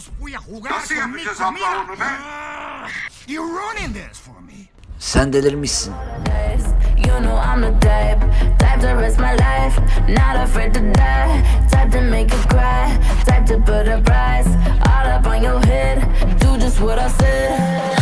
os fui a jugar Nasıl con mi yapacağız abla comida. onu be? Ah, You're ruining this for me. Sen delirmişsin. You know I'm the type, type to risk my life. Not afraid to die, type to make you cry, type to put a price all up on your head. Do just what I said.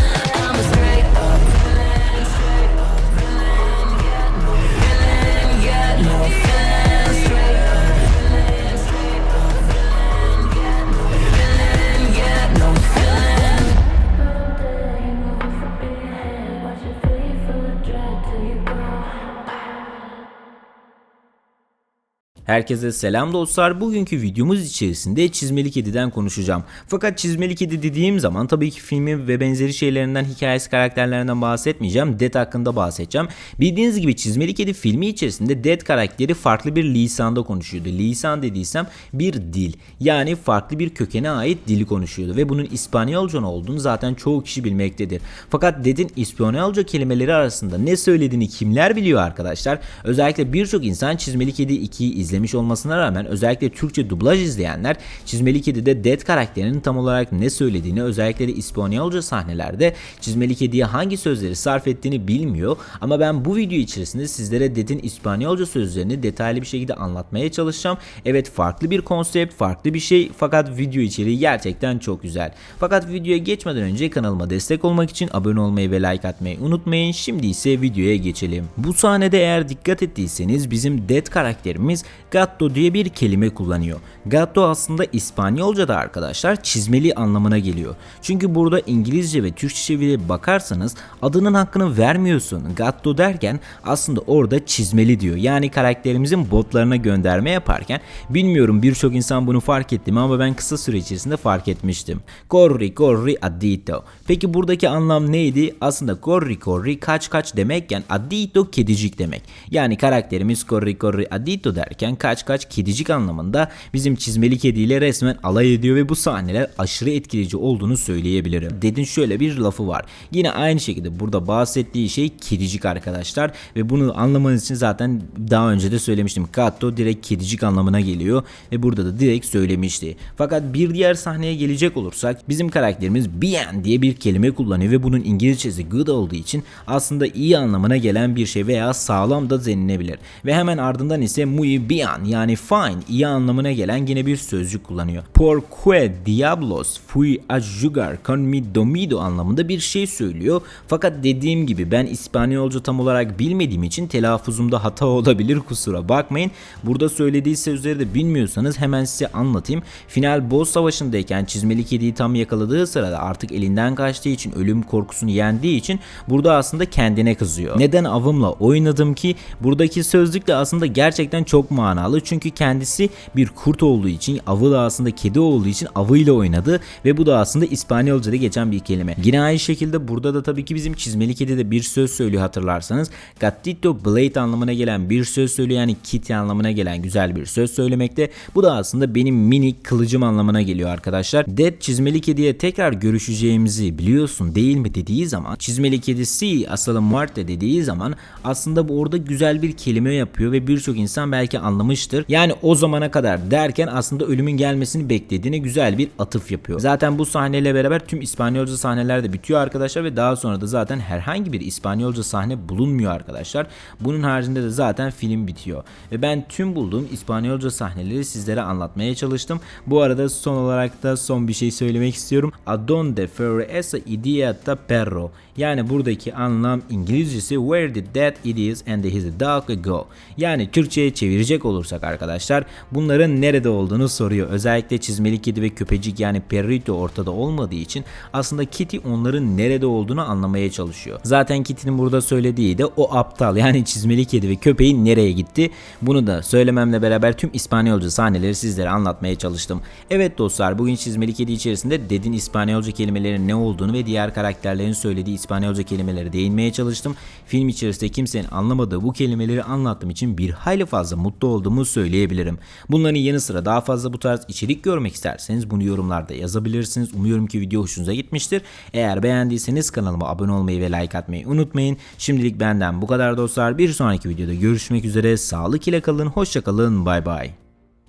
Herkese selam dostlar. Bugünkü videomuz içerisinde Çizmeli Kedi'den konuşacağım. Fakat Çizmeli Kedi dediğim zaman tabii ki filmi ve benzeri şeylerinden, hikayesi, karakterlerinden bahsetmeyeceğim. Dead hakkında bahsedeceğim. Bildiğiniz gibi Çizmeli Kedi filmi içerisinde Dead karakteri farklı bir lisanda konuşuyordu. Lisan dediysem bir dil. Yani farklı bir kökene ait dili konuşuyordu ve bunun İspanyolca olduğunu zaten çoğu kişi bilmektedir. Fakat Dead'in İspanyolca kelimeleri arasında ne söylediğini kimler biliyor arkadaşlar? Özellikle birçok insan Çizmeli Kedi 2'yi izlemiş olmasına rağmen özellikle Türkçe dublaj izleyenler Çizmeli Kedi'de Dead karakterinin tam olarak ne söylediğini özellikle de İspanyolca sahnelerde Çizmeli Kedi'ye hangi sözleri sarf ettiğini bilmiyor ama ben bu video içerisinde sizlere Dead'in İspanyolca sözlerini detaylı bir şekilde anlatmaya çalışacağım. Evet farklı bir konsept, farklı bir şey fakat video içeriği gerçekten çok güzel. Fakat videoya geçmeden önce kanalıma destek olmak için abone olmayı ve like atmayı unutmayın. Şimdi ise videoya geçelim. Bu sahnede eğer dikkat ettiyseniz bizim Dead karakterimiz Gatto diye bir kelime kullanıyor. Gatto aslında İspanyolca'da arkadaşlar çizmeli anlamına geliyor. Çünkü burada İngilizce ve Türkçe çeviri bakarsanız adının hakkını vermiyorsun. Gatto derken aslında orada çizmeli diyor. Yani karakterimizin botlarına gönderme yaparken bilmiyorum birçok insan bunu fark etti mi ama ben kısa süre içerisinde fark etmiştim. Corri corri addito. Peki buradaki anlam neydi? Aslında corri corri kaç kaç demekken addito kedicik demek. Yani karakterimiz corri corri addito derken kaç kaç kedicik anlamında bizim çizmeli kediyle resmen alay ediyor ve bu sahneler aşırı etkileyici olduğunu söyleyebilirim. Dedin şöyle bir lafı var. Yine aynı şekilde burada bahsettiği şey kedicik arkadaşlar ve bunu anlamanız için zaten daha önce de söylemiştim. Gatto direkt kedicik anlamına geliyor ve burada da direkt söylemişti. Fakat bir diğer sahneye gelecek olursak bizim karakterimiz bien diye bir kelime kullanıyor ve bunun İngilizcesi good olduğu için aslında iyi anlamına gelen bir şey veya sağlam da denilebilir. Ve hemen ardından ise muy bien yani fine iyi anlamına gelen yine bir sözcük kullanıyor. Por que diablos fui a jugar con mi domido anlamında bir şey söylüyor. Fakat dediğim gibi ben İspanyolca tam olarak bilmediğim için telaffuzumda hata olabilir kusura bakmayın. Burada söylediği sözleri de bilmiyorsanız hemen size anlatayım. Final boss savaşındayken çizmeli kediyi tam yakaladığı sırada artık elinden kaçtığı için ölüm korkusunu yendiği için burada aslında kendine kızıyor. Neden avımla oynadım ki? Buradaki sözlük de aslında gerçekten çok manalı. Çünkü kendisi bir kurt olduğu için avı da aslında kedi olduğu için avıyla oynadı ve bu da aslında İspanyolca'da geçen bir kelime. Yine aynı şekilde burada da tabii ki bizim çizmeli kedi de bir söz söylüyor hatırlarsanız. Gatito blade anlamına gelen bir söz söylüyor yani kitty anlamına gelen güzel bir söz söylemekte. Bu da aslında benim minik kılıcım anlamına geliyor arkadaşlar. Dead çizmeli kediye tekrar görüşeceğimizi biliyorsun değil mi dediği zaman çizmeli kedi si asalım muerte dediği zaman aslında bu orada güzel bir kelime yapıyor ve birçok insan belki anlamıştır. Yani o zamana kadar derken aslında ölümün gelmesini beklediğine güzel bir atıf yapıyor. Zaten bu sahneyle beraber tüm İspanyolca sahneler de bitiyor arkadaşlar ve daha sonra da zaten herhangi bir İspanyolca sahne bulunmuyor arkadaşlar. Bunun haricinde de zaten film bitiyor. Ve ben tüm bulduğum İspanyolca sahneleri sizlere anlatmaya çalıştım. Bu arada son olarak da son bir şey söylemek istiyorum. Adonde fue esa idiota perro. Yani buradaki anlam İngilizcesi where did that idiot and his dog go? Yani Türkçe'ye çevirecek olursak arkadaşlar bunların nerede olduğunu soruyor. Özellikle çizmeli kedi ve köpecik yani perrito ortada olmadığı için aslında Kitty onların nerede olduğunu anlamaya çalışıyor. Zaten Kitty'nin burada söylediği de o aptal yani çizmeli kedi ve köpeğin nereye gitti? Bunu da söylememle beraber tüm İspanyolca sahneleri sizlere anlatmaya çalıştım. Evet dostlar bugün çizmeli kedi içerisinde Dead'in İspanyolca kelimelerin ne olduğunu ve diğer karakterlerin söylediği İspanyolca kelimeleri değinmeye çalıştım. Film içerisinde kimsenin anlamadığı bu kelimeleri anlattığım için bir hayli fazla mutlu olduğumu söyleyebilirim. Bunların yanı sıra daha fazla bu tarz içerik görmek isterseniz bunu yorumlarda yazabilirsiniz. Umuyorum ki video hoşunuza gitmiştir. Eğer beğendiyseniz kanalıma abone olmayı ve like atmayı unutmayın. Şimdilik benden bu kadar dostlar. Bir sonraki videoda görüşmek üzere. Sağlık ile kalın, hoşça kalın, bay bay.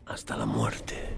Hasta la muerte.